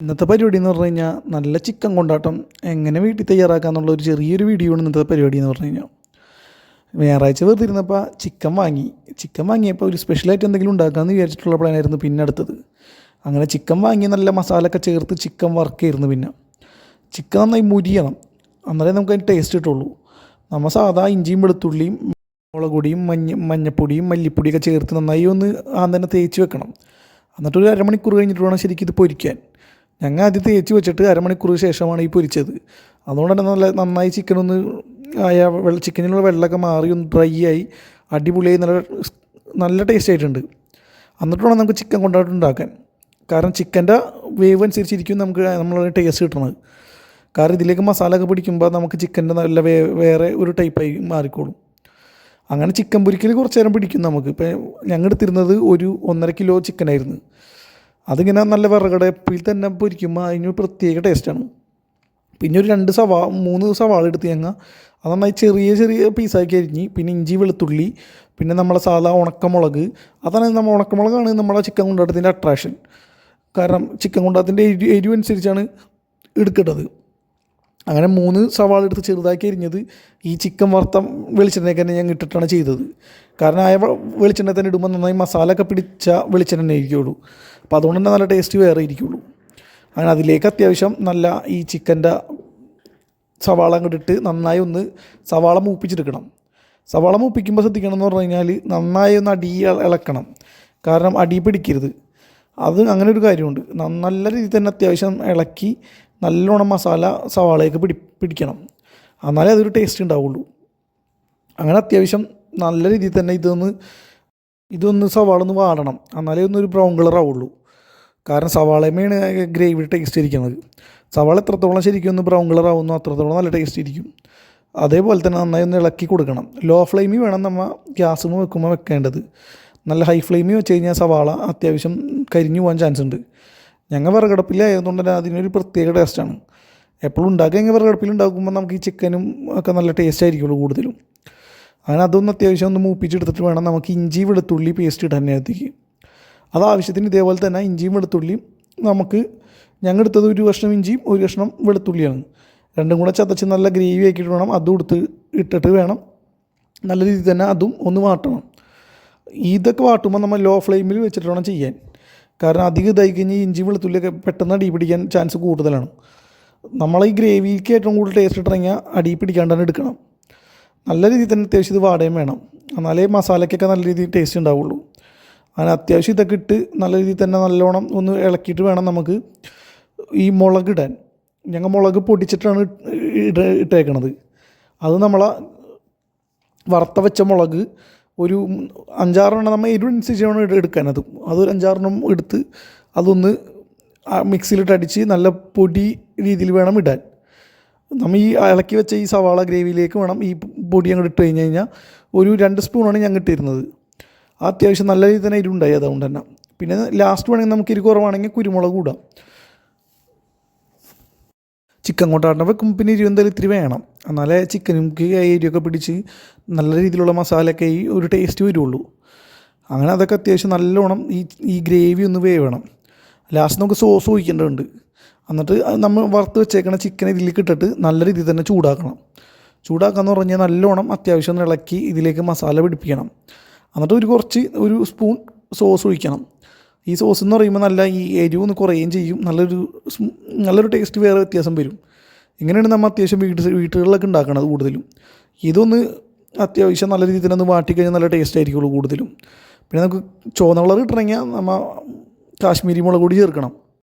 ഇന്നത്തെ പരിപാടി എന്ന് പറഞ്ഞു കഴിഞ്ഞാൽ നല്ല ചിക്കൻ കൊണ്ടാട്ടം എങ്ങനെ വീട്ടിൽ തയ്യാറാക്കാന്നുള്ള ഒരു ചെറിയൊരു വീഡിയോ ആണ് ഇന്നത്തെ പരിപാടി എന്ന് പറഞ്ഞു കഴിഞ്ഞാൽ ഞായറാഴ്ച വെറുതെ ഇരുന്നപ്പോൾ ചിക്കൻ വാങ്ങി. ചിക്കൻ വാങ്ങിയപ്പോൾ ഒരു സ്പെഷ്യലായിട്ട് എന്തെങ്കിലും ഉണ്ടാക്കാമെന്ന് വിചാരിച്ചിട്ടുള്ള പ്ലാനായിരുന്നു പിന്നെ അടുത്തത്. അങ്ങനെ ചിക്കൻ വാങ്ങി നല്ല മസാലയൊക്കെ ചേർത്ത് ചിക്കൻ വർക്ക് ചെയ്യുന്നു പിന്നെ. ചിക്കൻ നന്നായി മുരിയണം. അന്നേരം നമുക്ക് അതിന് ടേസ്റ്റ് കിട്ടുള്ളൂ. നമ്മൾ സാധാ ഇഞ്ചിയും വെളുത്തുള്ളിയും മുളക് പൊടിയും മഞ്ഞ മഞ്ഞപ്പൊടിയും മല്ലിപ്പൊടിയൊക്കെ ചേർത്ത് നന്നായി ഒന്ന് ആ തന്നെ തേച്ച് വെക്കണം. എന്നിട്ടൊരു അരമണിക്കൂർ കഴിഞ്ഞിട്ട് വേണം ശരിക്കും ഇത് പൊരിക്കാൻ. ഞങ്ങൾ ആദ്യം തേച്ച് വെച്ചിട്ട് അരമണിക്കൂർ ശേഷമാണ് ഈ പൊരിച്ചത്. അതുകൊണ്ട് തന്നെ നല്ല നന്നായി ചിക്കൻ ഒന്ന് ആയ വെള്ള ചിക്കനിലുള്ള വെള്ളമൊക്കെ മാറി ഒന്ന് ഡ്രൈ ആയി അടിപൊളിയായി നല്ല നല്ല ടേസ്റ്റ് ആയിട്ടുണ്ട്. എന്നിട്ട് വേണം നമുക്ക് ചിക്കൻ കൊണ്ടാട്ട് ഉണ്ടാക്കാൻ. കാരണം ചിക്കന്റെ വേവ് അനുസരിച്ചിരിക്കും നമുക്ക് നമ്മൾ ടേസ്റ്റ് കിട്ടണത്. കാരണം ഇതിലേക്ക് മസാല ഒക്കെ പിടിക്കുമ്പോൾ നമുക്ക് ചിക്കന്റെ നല്ല വേ വേറെ ഒരു ടൈപ്പായി മാറിക്കോളും. അങ്ങനെ ചിക്കൻ പൊരിക്കൽ കുറച്ച് നേരം പിടിക്കും നമുക്ക്. ഇപ്പം ഞങ്ങൾ എടുത്തിരുന്നത് ഒരു ഒന്നര കിലോ ചിക്കനായിരുന്നു അതിങ്ങനെ നല്ല വിറകടപ്പിൽ തന്നെ പൊരിക്കുമ്പോൾ അതിന് പ്രത്യേക ടേസ്റ്റാണ് പിന്നെ ഒരു രണ്ട് സവാ മൂന്ന് സവാള എടുത്ത് ഞങ്ങൾ അത് നന്നായി ചെറിയ ചെറിയ പീസാക്കി അരിഞ്ഞ് പിന്നെ ഇഞ്ചി വെളുത്തുള്ളി പിന്നെ നമ്മളെ സാധാ ഉണക്കമുളക് അതാണ് നമ്മൾ ഉണക്കമുളകാണ് നമ്മളെ ചിക്കൻ കൊണ്ടാട്ടത്തിന്റെ അട്രാക്ഷൻ കാരണം ചിക്കൻ കൊണ്ടാട്ടത്തിന്റെ എരി എരിവ് അനുസരിച്ചാണ് എടുക്കേണ്ടത്. അങ്ങനെ മൂന്ന് സവാള എടുത്ത് ചെറുതാക്കി അരിഞ്ഞത് ഈ ചിക്കൻ വറുത്ത വെളിച്ചെണ്ണയ്ക്ക് തന്നെ ഞാൻ ഇട്ടിട്ടാണ് ചെയ്തത്. കാരണം ആ വെളിച്ചെണ്ണ തന്നെ ഇടുമ്പോൾ നന്നായി മസാല പിടിച്ച വെളിച്ചെണ്ണ തന്നെ ഇരിക്കുകയുള്ളൂ അപ്പോൾ അതുകൊണ്ട് തന്നെ നല്ല ടേസ്റ്റ് വേറെ ഇരിക്കുകയുള്ളൂ അങ്ങനെ അതിലേക്ക് അത്യാവശ്യം നല്ല ഈ ചിക്കന്റെ സവാള അങ്ങോട്ട് ഇട്ട് നന്നായി ഒന്ന് സവാള മൂപ്പിച്ചെടുക്കണം. സവാള മൂപ്പിക്കുമ്പോൾ ശ്രദ്ധിക്കണം എന്ന് പറഞ്ഞു കഴിഞ്ഞാൽ നന്നായി ഒന്ന് അടി ഇളക്കണം. കാരണം അടി പിടിക്കരുത്. അത് അങ്ങനെ ഒരു കാര്യമുണ്ട്. നല്ല രീതിയിൽ തന്നെ അത്യാവശ്യം ഇളക്കി നല്ലോണം മസാല സവാളയൊക്കെ പിടി പിടിക്കണം. എന്നാലേ അതൊരു ടേസ്റ്റ് ഉണ്ടാവുള്ളൂ. അങ്ങനെ അത്യാവശ്യം നല്ല രീതിയിൽ തന്നെ ഇതൊന്ന് ഇതൊന്ന് സവാള ഒന്ന് വാടണം. എന്നാലേ ഒന്നൊരു ബ്രൗൺ കളർ ആവുള്ളൂ. കാരണം സവാളമേണ് ഗ്രേവി ടേസ്റ്റ് ഇരിക്കുന്നത് സവാള എത്രത്തോളം ശരിക്കും ഒന്ന് ബ്രൗൺ കളർ ആവുന്നു അത്രത്തോളം നല്ല ടേസ്റ്റ് ഇരിക്കും. അതേപോലെ തന്നെ നന്നായി ഒന്ന് ഇളക്കി കൊടുക്കണം. ലോ ഫ്ലെയിമിൽ വേണം നമ്മൾ ഗ്യാസ് വെക്കുമ്പോൾ വെക്കേണ്ടത്. നല്ല ഹൈ ഫ്ലെയിമിൽ വെച്ച് കഴിഞ്ഞാൽ സവാള അത്യാവശ്യം കരിഞ്ഞു പോകാൻ ചാൻസ് ഉണ്ട്. ഞങ്ങൾ വിറകടപ്പിലായതുകൊണ്ട് തന്നെ അതിനൊരു പ്രത്യേക ടേസ്റ്റാണ് എപ്പോഴും ഉണ്ടാക്കുക ഞങ്ങൾ ഉണ്ടാക്കുമ്പോൾ നമുക്ക് ഈ ചിക്കനും ഒക്കെ നല്ല ടേസ്റ്റ് ആയിരിക്കുള്ളൂ കൂടുതലും. അങ്ങനെ അതൊന്ന് അത്യാവശ്യം ഒന്ന് മൂപ്പിച്ചെടുത്തിട്ട് വേണം നമുക്ക് ഇഞ്ചി വെളുത്തുള്ളി പേസ്റ്റ് ഇടാൻ അതിനകത്തേക്ക്. അത് ആവശ്യത്തിന് ഇതേപോലെ തന്നെ ഇഞ്ചിയും വെളുത്തുള്ളിയും നമുക്ക് ഞങ്ങൾ എടുത്തത് ഒരു കഷ്ണം ഇഞ്ചിയും ഒരു കഷ്ണം വെളുത്തുള്ളിയാണ്. രണ്ടും കൂടെ ചതച്ച് നല്ല ഗ്രേവി ആക്കിയിട്ട് വേണം അതും എടുത്ത് ഇട്ടിട്ട് വേണം. നല്ല രീതിയിൽ തന്നെ അതും ഒന്ന് വാട്ടണം. ഇതൊക്കെ വാട്ടുമ്പോൾ നമ്മൾ ലോ ഫ്ലെയിമിൽ വെച്ചിട്ട് വേണം ചെയ്യാൻ. കാരണം അധികം ഇതായി കഴിഞ്ഞാൽ ഇഞ്ചി വെളുത്തുള്ളിയൊക്കെ പെട്ടെന്ന് അടി പിടിക്കാൻ ചാൻസ് കൂടുതലാണ്. നമ്മൾ ഈ ഗ്രേവിക്ക് ഏറ്റവും കൂടുതൽ ടേസ്റ്റ് ഇട്ടിറങ്ങിയാൽ അടി പിടിക്കാണ്ട് തന്നെ എടുക്കണം. നല്ല രീതിയിൽ തന്നെ അത്യാവശ്യം ഇത് വാടകയും വേണം. എന്നാലേ മസാലയ്ക്കൊക്കെ നല്ല രീതിയിൽ ടേസ്റ്റ് ഉണ്ടാവുള്ളൂ. അങ്ങനെ അത്യാവശ്യം ഇതൊക്കെ ഇട്ട് നല്ല രീതിയിൽ തന്നെ നല്ലോണം ഒന്ന് ഇളക്കിയിട്ട് വേണം നമുക്ക് ഈ മുളക് ഇടാൻ. ഞങ്ങൾ മുളക് പൊടിച്ചിട്ടാണ് ഇട ഇട്ടേക്കണത്. അത് നമ്മളെ വറുത്ത വെച്ച മുളക് ഒരു അഞ്ചാറെണ്ണം നമ്മൾ എരിവനുസരിച്ച് വേണം എടു- എടുക്കാൻ. അത് അതൊരു അഞ്ചാറെണ്ണം എടുത്ത് അതൊന്ന് മിക്സിയിലിട്ട് അടിച്ച് നല്ല പൊടി രീതിയിൽ വേണം ഇടാൻ. നമ്മൾ ഈ ഇളക്കി വെച്ച ഈ സവാള ഗ്രേവിയിലേക്ക് വേണം ഈ പൊടി അങ്ങോട്ട് ഇട്ട് കഴിഞ്ഞ് കഴിഞ്ഞാൽ ഒരു രണ്ട് സ്പൂണാണ് ഞങ്ങൾ ഇട്ടിരുന്നത്. ആ അത്യാവശ്യം നല്ല രീതിയിൽ തന്നെ ഇരുണ്ടായി അതുകൊണ്ട് തന്നെ. പിന്നെ ലാസ്റ്റ് വേണമെങ്കിൽ നമുക്ക് ഇരി കുറവാണെങ്കിൽ കുരുമുളക് കൂടാം. ചിക്കൻ കൊണ്ടാട്ടം വെക്കും പിന്നെ എരിവ് എന്തായാലും ഇത്തിരി വേണം. എന്നാലേ ചിക്കനും എരിയൊക്കെ പിടിച്ച് നല്ല രീതിയിലുള്ള മസാലയൊക്കെ ഈ ഒരു ടേസ്റ്റ് വരുള്ളൂ അങ്ങനെ അതൊക്കെ അത്യാവശ്യം നല്ലോണം ഈ ഈ ഗ്രേവി ഒന്ന് വേവണം. ലാസ്റ്റ് നമുക്ക് സോസ് ഒഴിക്കേണ്ടതുണ്ട്. എന്നിട്ട് നമ്മൾ വറുത്ത് വെച്ചേക്കണ ചിക്കൻ ഇതിലേക്ക് ഇട്ടിട്ട് നല്ല രീതിയിൽ തന്നെ ചൂടാക്കണം. ചൂടാക്കാന്ന് പറഞ്ഞാൽ നല്ലോണം അത്യാവശ്യം ഇളക്കി ഇതിലേക്ക് മസാല പിടിപ്പിക്കണം. എന്നിട്ട് ഒരു കുറച്ച് ഒരു സ്പൂൺ സോസ് ഒഴിക്കണം. ഈ സോസ് എന്ന് പറയുമ്പോൾ നല്ല ഈ എരിവ് ഒന്ന് കുറയുകയും ചെയ്യും. നല്ലൊരു നല്ലൊരു ടേസ്റ്റ് വേറെ വ്യത്യാസം വരും. ഇങ്ങനെയാണ് നമ്മൾ അത്യാവശ്യം വീട്ട് വീട്ടുകളിലൊക്കെ ഉണ്ടാക്കുന്നത് കൂടുതലും. ഇതൊന്ന് അത്യാവശ്യം നല്ല രീതിയിൽ ഒന്ന് വാട്ടിക്കഴിഞ്ഞാൽ നല്ല ടേസ്റ്റ് ആയിരിക്കുള്ളൂ കൂടുതലും. പിന്നെ നമുക്ക് ചുവന്ന കിട്ടണമെങ്കിൽ നമ്മൾ കാശ്മീരി മുളക് പൊടി ചേർക്കണം.